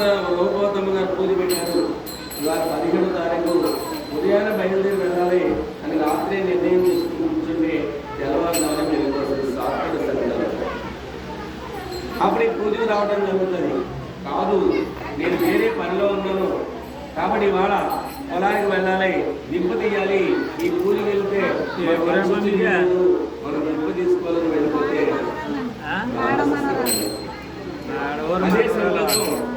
గారు పూజ పెట్టారు. ఇవాళ పదిహేడు తారీఖు ఉదయాన్నే బయలుదేరి వెళ్ళాలి అని రాత్రి నిర్ణయం తీసుకుని కూర్చుంటే తెల్లవారుజామున సాత్విక అప్పుడు ఈ పూజకు రావడం జరుగుతుంది. కాదు నేను వేరే పనిలో ఉన్నాను. కాబట్టి ఇవాళ పొలానికి వెళ్ళాలి దింపు తీయాలి. ఈ పూజకి వెళ్తే? మనం దింపు తీసుకోవాలని వెళ్ళిపోతే అదే సంకల్పం.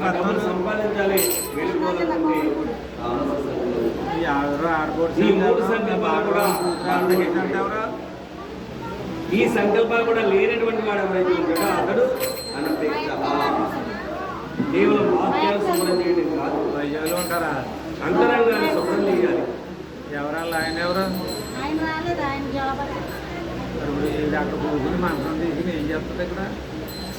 సంపాదించాలి. వెళ్ళిపోవాలంటే. ఈ మూడు సంకల్పాలు కూడా ఈ సంకల్పాలు కూడా లేనటువంటి వాడు ఎవరైతే ఉంటాడో అతడు అనపేక్ష. కేవలం వాక్యాలు శుభ్రం చేయడం కాదు. వైజాగ్లో ఉంటారా? అంతరంగాన్ని శుభ్రం చేయాలి. ఎవరన్నా ఆయన ఎవరు? అక్కడ కూర్చుని మంత్రం తీసుకుని ఏం చేస్తుంది ఇక్కడ?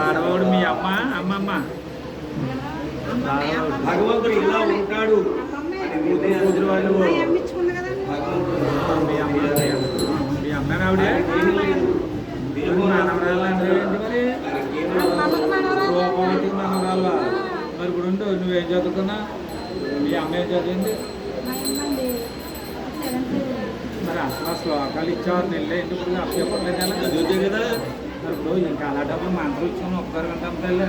ఆడవాడు మీ అమ్మ అమ్మమ్మ. భగవంతుడు ఇలా ఉంటాడు. వాళ్ళు భగవంతుడు మీ అమ్మ మీ అమ్మ. దేహో మనవరాలు అంటే మరి? రూపవతి మనవరాలు మరి ఇప్పుడు ఉండు నువ్వేం చదువుకున్నా. మీ అమ్మ ఏం చదివింది? మరి అసలు ఆ శ్లోకాలు ఇచ్చేవారు నెల్లు ఎందుకు ఇప్పుడు అప్పు చెప్పట్లేదు ఎలా చదివితే కదా. ಹೋಗ್ಲಿಕ್ಕೆ ಆಗಲ್ಲ ಡಬಲ್ ಮಾಡಿದ್ರು ಸುಮ್ಮನೆ ಒಬ್ಬರು ಗಂಟೆ ಅಂತಲ್ಲ